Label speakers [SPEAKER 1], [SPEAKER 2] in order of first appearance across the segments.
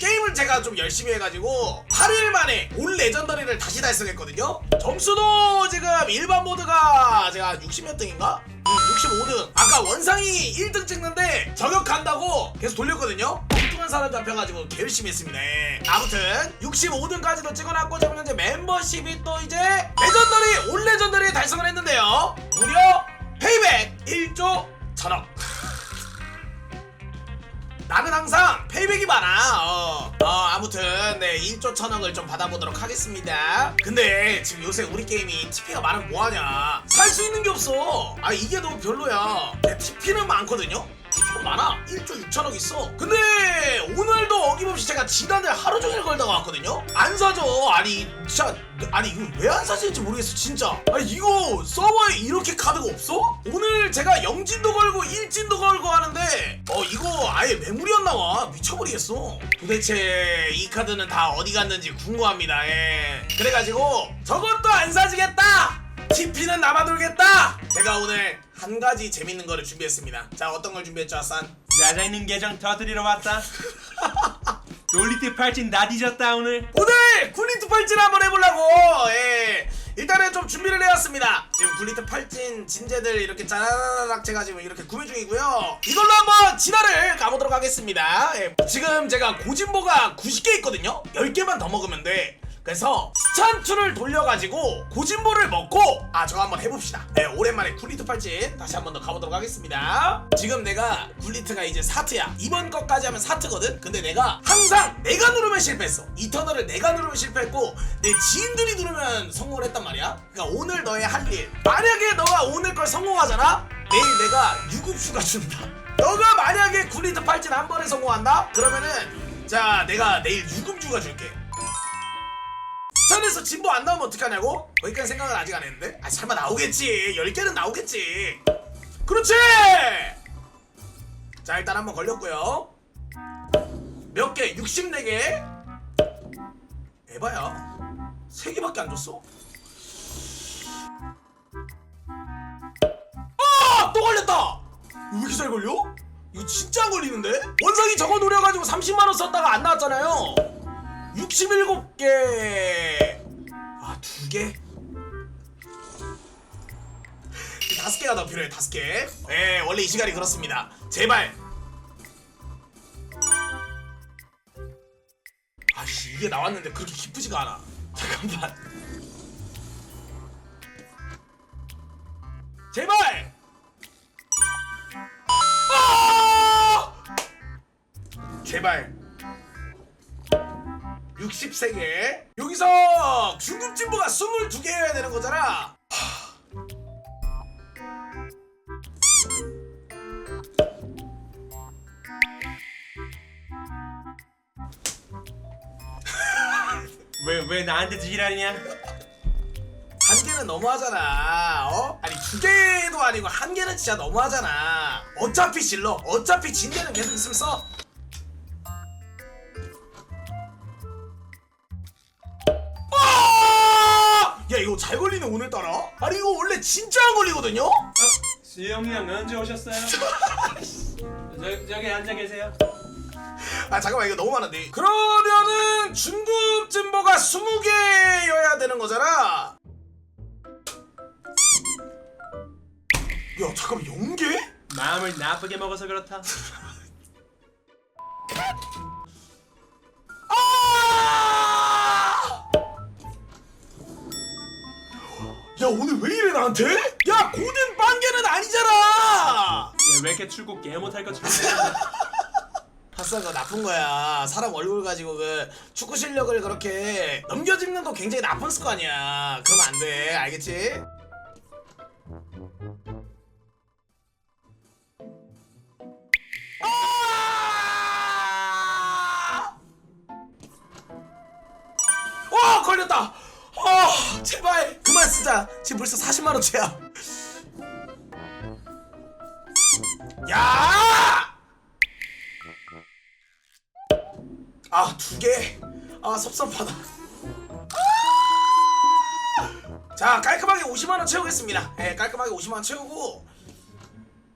[SPEAKER 1] 게임을 제가 좀 열심히 해가지고 8일 만에 올 레전더리를 다시 달성했거든요. 점수도 지금 일반 모드가 제가 60몇 등인가? 음, 65등. 아까 원상이 1등 찍는데 저격한다고 계속 돌렸거든요. 엉뚱한 사람 잡혀가지고 개 열심히 했습니다. 예. 아무튼 65등까지도 찍어놨고 지금 현재 멤버십이 또 이제 레전더리 올 레전더리 달성을 했는데요. 무려 페이백 1조 천억 나는 항상 페이백이 많아. 어, 어, 아무튼 네 1조 천억을 좀 받아보도록 하겠습니다. 근데 지금 요새 우리 게임이 TP가 많으면 뭐하냐? 살 수 있는 게 없어. 아 이게 너무 별로야. TP는 많거든요. TP가 많아. 1조 6천억 있어. 근데 오늘도 어김없이 제가 지단을 하루 종일 걸다가 왔거든요. 안 사죠. 아니 진짜 아니 이거 왜 안 사실지 모르겠어 진짜. 아니 이거 서버에 이렇게 카드가 없어? 오늘 제가 영진도 걸고 일진도 걸고 하는데 어 이거 아예 매물이 안 나와 미쳐버리겠어. 도대체 이 카드는 다 어디 갔는지 궁금합니다. 예. 그래가지고 저것도 안 사지겠다. TP는 남아돌겠다. 제가 오늘 한 가지 재밌는 거를 준비했습니다. 자 어떤 걸 준비했죠 아산?
[SPEAKER 2] 짜장있는 계정 터뜨리러 왔다. 롤리트 팔찐 나 뒤졌다 오늘.
[SPEAKER 1] 오늘 굴리트 팔진 한번 해보려고. 예. 일단은 좀 준비를 해왔습니다. 지금 굴리트 팔진 진제들 이렇게 짜라락 제가 지금 이렇게 구매 중이고요. 이걸로 한번 진화를 가보도록 하겠습니다. 예. 지금 제가 고진보가 90개 있거든요. 10개만 더 먹으면 돼 그래서 스찬투를 돌려가지고 고진보를 먹고 아 저거 한번 해봅시다. 예, 오랜만에 굴리트 팔진 다시 한번 더 가보도록 하겠습니다. 지금 내가 굴리트가 이제 사트야. 이번 것까지 하면 사트거든? 근데 내가 항상 내가 누르면 실패했어. 이터널을 내가 누르면 실패했고 내 지인들이 누르면 성공을 했단 말이야. 그러니까 오늘 너의 할 일. 만약에 너가 오늘 걸 성공하잖아? 내일 내가 유급휴가 준다. 너가 만약에 굴리트 팔진 한 번에 성공한다? 그러면은 자 내가 내일 유급휴가 줄게 선에서 진보 안 나오면 어떡하냐고? 거기까지 생각을 아직 안 했는데? 아 설마 나오겠지 10개는 나오겠지 그렇지 자 일단 한번 걸렸고요 몇 개? 64개 에바야 3개밖에 안 줬어 아! 또 걸렸다 왜 이렇게 잘 걸려? 이거 진짜 안 걸리는데? 원상이 저거 노려가지고 30만원 썼다가 안 나왔잖아요 67개 아, 두 개? 다섯 개가 더 필요해, 다섯 개. 예, 원래 이 시간이 그렇습니다. 제발. 아씨, 이게 나왔는데 그렇게 기쁘지가 않아. 잠깐만. 제발! 아! 제발. 63개 여기서 중급 진보가 22개여야 되는 거잖아 하.
[SPEAKER 2] 왜 왜 나한테 지랄이냐
[SPEAKER 1] 한 개는 너무하잖아 어? 아니 두 개도 아니고 한 개는 진짜 너무하잖아 어차피 질러 어차피 진 개는 계속 있으면 써 잘 걸리네 오늘따라 아니 이거 원래 진짜 안 걸리거든요?
[SPEAKER 2] 어? 수영이 형 언제 오셨어요? 저, 저기 앉아 계세요
[SPEAKER 1] 아 잠깐만 이거 너무 많은데 그러면은 중급 진보가 20개여야 되는 거잖아 야 잠깐만 0개?
[SPEAKER 2] 마음을 나쁘게 먹어서 그렇다
[SPEAKER 1] 야 오늘 왜 이래 나한테? 야 고든 빵개는 아니잖아!
[SPEAKER 2] 얘왜 이렇게 출국 개 못할 것처럼
[SPEAKER 1] 파스가 나쁜 거야. 사람 얼굴 가지고 그 축구 실력을 그렇게 넘겨짚는 거 굉장히 나쁜 습관이야. 그러면 안 돼. 알겠지? 아! 와 걸렸다. 아 제발 그만 쓰자 지금 벌써 40만원 죄야 야! 아, 두 개. 아, 섭섭하다. 자, 깔끔하게 50만원 채우겠습니다. 예, 깔끔하게 50만원 채우고.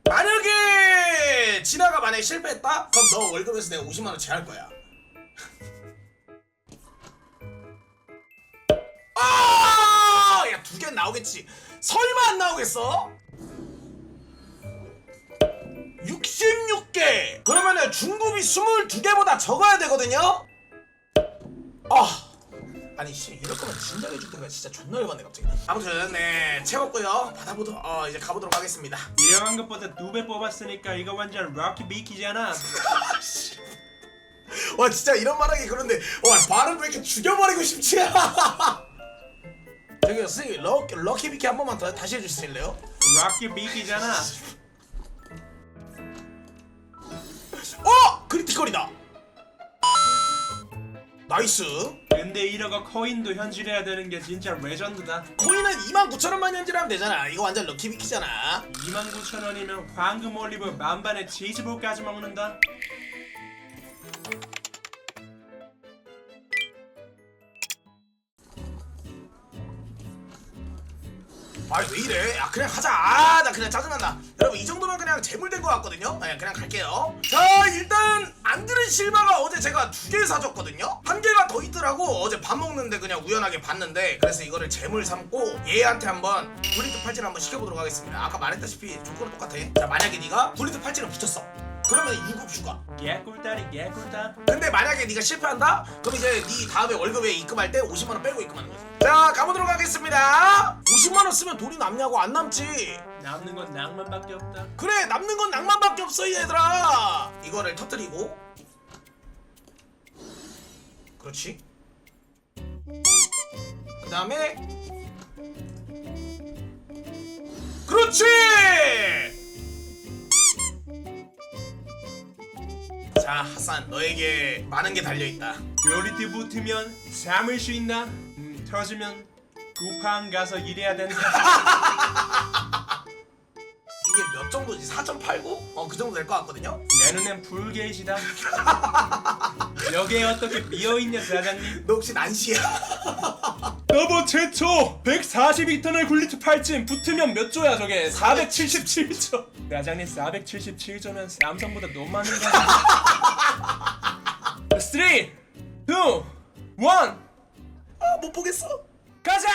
[SPEAKER 1] 만약에 지나가 만약에 실패했다? 그럼 너 월급에서 내가 50만원 제할 거야. 아! 야, 두개 나오겠지. 설마 안 나오겠어? 66개. 그러면은 중급이 22개보다 적어야 되거든요. 아. 아니 씨 이럴 거면 진작에 줄 때가 진짜 존나 열받네 갑자기. 아무튼 네 채웠고요. 받아보도록 어 이제 가보도록 하겠습니다.
[SPEAKER 2] 이런 것보다 두 배 뽑았으니까 이거 완전 럭키 비키잖아.
[SPEAKER 1] 와 진짜 이런 말하기 그런데 와 발음 왜 이렇게 죽여버리고 싶지? 저기 선생님 럭, 럭키 비키 한 번만 더 다시 해주실래요?
[SPEAKER 2] 럭키 비키잖아.
[SPEAKER 1] 어! 크리티컬이다 나이스
[SPEAKER 2] 근데 이러고 코인도 현질해야 되는 게 진짜 레전드다.
[SPEAKER 1] 코인은 29,000원만 현질하면 되잖아 이거 완전 럭키 비키잖아
[SPEAKER 2] 29,000원이면 황금 올리브 만반에 치즈볼까지 먹는다.
[SPEAKER 1] 아니 왜 이래? 야 그냥 가자. 아 나 그냥 짜증난다. 여러분 이 정도면 그냥 재물된 것 같거든요? 네, 그냥 갈게요. 자 일단 안드레 실바가 어제 제가 두 개 사줬거든요? 한 개가 더 있더라고. 어제 밥 먹는데 그냥 우연하게 봤는데 그래서 이거를 재물 삼고 얘한테 한번 굴리트 팔찌를 한번 시켜보도록 하겠습니다. 아까 말했다시피 조건은 똑같아. 자 만약에 네가 굴리트 팔찌를 붙였어 그러면 유급 휴가
[SPEAKER 2] 개꿀다리 개꿀다.
[SPEAKER 1] 근데 만약에 네가 실패한다? 그럼 이제 네 다음에 월급에 입금할 때 50만 원 빼고 입금하는 거지. 자, 가보도록 하겠습니다. 50만 원 쓰면 돈이 남냐고 안 남지.
[SPEAKER 2] 남는 건 낭만밖에 없다.
[SPEAKER 1] 그래, 남는 건 낭만밖에 없어, 이 얘들아. 이거를 터뜨리고. 그렇지. 그 다음에 그렇지. 자, 하산, 너에게 많은 게 달려 있다.
[SPEAKER 2] 듀얼리티 붙으면 삼을 수 있나? 음, 터지면 쿠팡 가서 일해야 된다.
[SPEAKER 1] 이게 몇 정도지? 4.89? 어, 그 정도 될 것 같거든요.
[SPEAKER 2] 내 눈엔 불게이지다. 여기에 어떻게 비어있냐 사장님?
[SPEAKER 1] 너 혹시 난시야?
[SPEAKER 2] 너버 최초 142톤의 굴리트 팔찌 붙으면 몇 조야 저게? 477조. 사장님 477조면 삼성보다 너무 많은 거 아니야? 3 2 1
[SPEAKER 1] 아, 못 보겠어.
[SPEAKER 2] 가자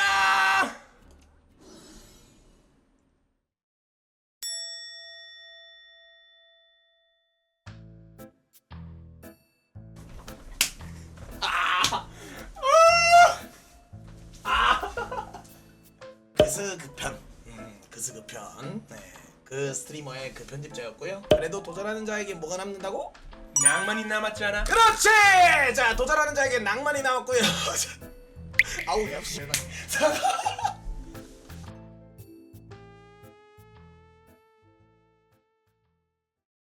[SPEAKER 1] 그스그편. 음, 그스그편. 네. 그 스트리머의 그 편집자였고요. 그래도 도전하는 자에게 뭐가 남는다고?
[SPEAKER 2] 낭만이 남았잖아
[SPEAKER 1] 그렇지! 자, 도전하는 자에게 낭만이 나왔고요. 아우, 야, 씨. 자,